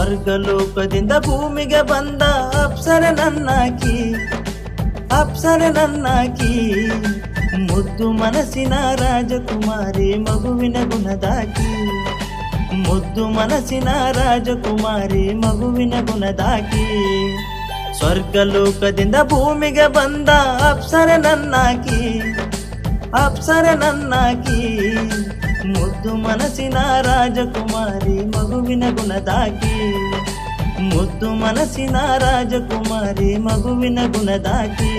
ಸ್ವರ್ಗ ಲೋಕದಿಂದ ಭೂಮಿಗೆ ಬಂದ ಅಪ್ಸರೆ ನನ್ನಾಕಿ ಅಪ್ಸರೆ ನನ್ನಾಕಿ. ಮುದ್ದು ಮನಸ್ಸಿನ ರಾಜಕುಮಾರಿ ಮಗುವಿನ ಗುಣದಾಕಿ, ಮುದ್ದು ಮನಸ್ಸಿನ ರಾಜಕುಮಾರಿ ಮಗುವಿನ ಗುಣದಾಕಿ. ಸ್ವರ್ಗಲೋಕದಿಂದ ಭೂಮಿಗೆ ಬಂದ ಅಪ್ಸರೆ ನನ್ನಾಕಿ ಅಪ್ಸರೆ ನನ್ನಾಕಿ. ಮುದ್ದು ಮನಸ್ಸಿನ ರಾಜಕುಮಾರಿ ಮಗುವಿನ ಗುಣದಾಕಿ. ಮುದ್ದು ಮನಸ್ಸಿನ ರಾಜಕುಮಾರಿ ಮಗುವಿನ ಗುಣದಾಕಿ.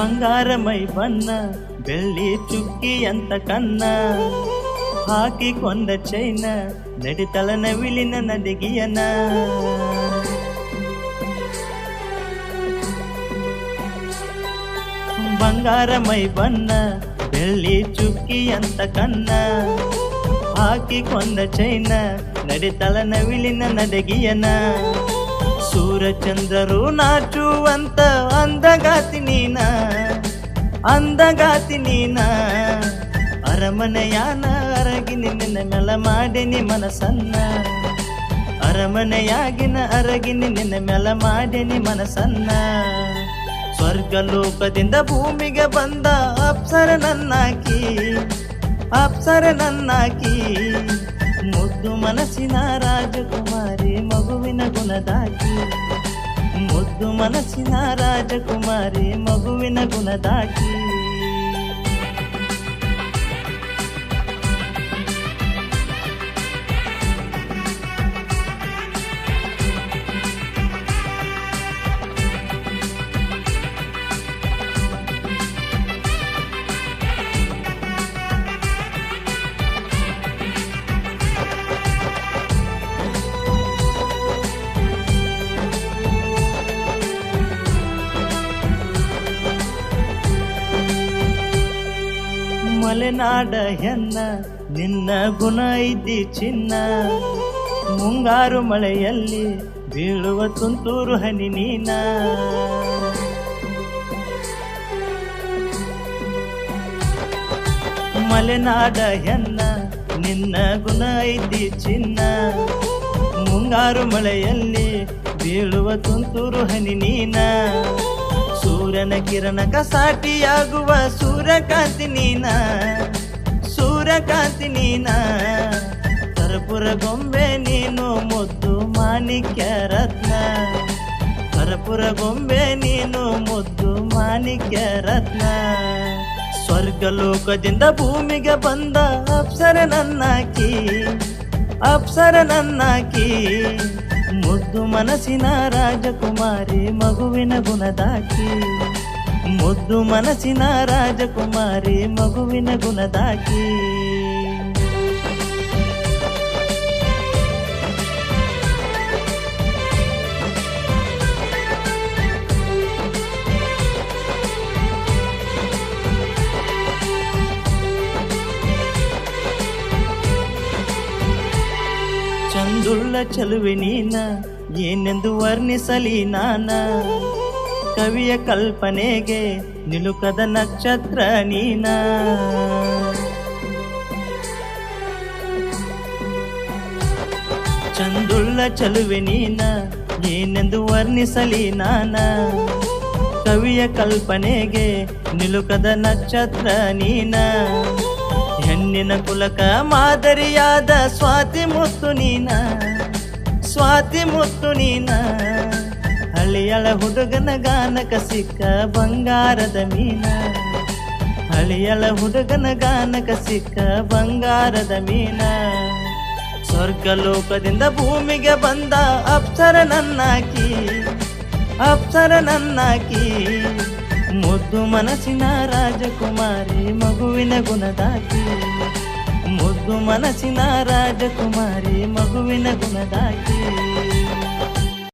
ಬಂಗಾರ ಮೈ ಬೆಳ್ಳಿ ಚುಕ್ಕಿ ಅಂತ ಕನ್ನ ಹಾಕಿಕೊಂಡ ಚೈನ ನಡಿತಲ ನವಿಲಿನ ನಡಿಗೆಯನ ಬಂಗಾರ ಮೈ ಬಣ್ಣ, ಬೆಳ್ಳಿ ಚುಕ್ಕಿ ಅಂತ ಕನ್ನ ಹಾಕಿಕೊಂಡ ಚೈನ ನಡಿತಲ ನವಿಲಿನ ನಡಗಿಯನ ಸೂರಚಂದ್ರರು ನಾಚುವಂತ ಅಂದಗಾತಿ ನೀನ ಅಂದಗಾತಿ ನೀನ. ಅರಮನೆಯಾನ ಅರಗಿ ನಿನ್ನ ಮೆಲ ಮಾಡಿನಿ ಮನಸನ್ನ ಅರಮನೆಯಾಗಿನ ಅರಗಿ ನಿನ್ನ ಮೆಲ ಮಾಡಿನಿ ಮನಸನ್ನ ಸ್ವರ್ಗ ಲೋಕದಿಂದ ಭೂಮಿಗೆ ಬಂದ ಅಪ್ಸರ ನನ್ನಾಕಿ ಅಪ್ಸರ ನನ್ನಾಕಿ ಮುದ್ದು ಮನಸ್ಸಿನ ರಾಜಕುಮಾರಿ ಮಗುವಿನ ಗುಣದಾಕಿ ಮುದ್ದು ಮನಸ್ಸಿನ ರಾಜಕುಮಾರಿ ಮಗುವಿನ ಗುಣದಾಕಿ ಮಲೆನಾಡ ಹೆನ್ನ ನಿನ್ನ ಗುಣ ಇದ್ದಿ ಚಿನ್ನ. ಮುಂಗಾರು ಮಳೆಯಲ್ಲಿ ಬೀಳುವ ತುಂತೂರು ಹನಿ ನೀನ. ಮಲೆನಾಡ ಹೆನ್ನ ನಿನ್ನ ಗುಣ ಐತಿ ಚಿನ್ನ. ಮುಂಗಾರು ಮಳೆಯಲ್ಲಿ ಬೀಳುವ ತುಂತೂರು ಹನಿ ನೀನ. ಸೂರ್ಯನ ಕಿರಣ ಸಾಟಿಯಾಗುವ ಸೂರ್ಯಕಾಂತಿ ನೀನ. ಸೂರ್ಯಕಾಂತಿ ನೀನ. ಕರ್ಪುರ ಗೊಂಬೆ ನೀನು, ಮುದ್ದು ಮಾಣಿಕ್ಯ ರತ್ನ. ಕರ್ಪುರ ಗೊಂಬೆ ನೀನು, ಮುದ್ದು ಮಾಣಿಕ್ಯ ರತ್ನ. ಸ್ವರ್ಗ ಲೋಕದಿಂದ ಭೂಮಿಗೆ ಬಂದ ಅಪ್ಸರ ನನ್ನಾಕಿ ಅಪ್ಸರ ನನ್ನಾಕಿ ಮುದ್ದು ಮನಸ್ಸಿನ ರಾಜಕುಮಾರಿ ಮಗುವಿನ ಗುಣದಾಕಿ. ಮುದ್ದು ಮನಸ್ಸಿನ ರಾಜಕುಮಾರಿ ಮಗುವಿನ ಗುಣದಾಕಿ. ಚಂದುಳ್ಳ ಚಲುವೆ ನೀನ, ಏನೆಂದು ವರ್ಣಿಸಲಿ ನಾನ? ಕವಿಯ ಕಲ್ಪನೆಗೆ ನಿಲುಕದ ನಕ್ಷತ್ರ ನೀನ. ಚಂದುಳ್ಳ ಚಲುವೆ ನೀನ, ಏನೆಂದು ವರ್ಣಿಸಲಿ ನಾನ? ಕವಿಯ ಕಲ್ಪನೆಗೆ ನಿಲುಕದ ನಕ್ಷತ್ರ ನೀನ. ಹೆಣ್ಣಿನ ಕುಲಕ ಮಾದರಿಯಾದ ಸ್ವಾತಿ ಮುತ್ತು ನೀನ, ಸ್ವಾತಿ ಮುತ್ತು ನೀನ. ಹಳಿಯಳ ಹುಡುಗನ ಗಾನಕ ಸಿಕ್ಕ ಬಂಗಾರದ ಮೀನ, ಹಳಿಯಳ ಹುಡುಗನ ಗಾನಕ ಸಿಕ್ಕ ಬಂಗಾರದ ಮೀನ. ಸ್ವರ್ಗ ಲೋಕದಿಂದ ಭೂಮಿಗೆ ಬಂದ ಅಪ್ಸರ ನನ್ನಾಕಿ ಅಪ್ಸರ ನನ್ನಾಕಿ ಮುದ್ದು ಮನಸ್ಸಿನ ರಾಜಕುಮಾರಿ ಮಗುವಿನ ಗುಣದಾಕಿ ಮುದ್ದು ಮನಸ್ಸಿನ ರಾಜಕುಮಾರಿ ಮಗುವಿನ ಗುಣದಾಕಿ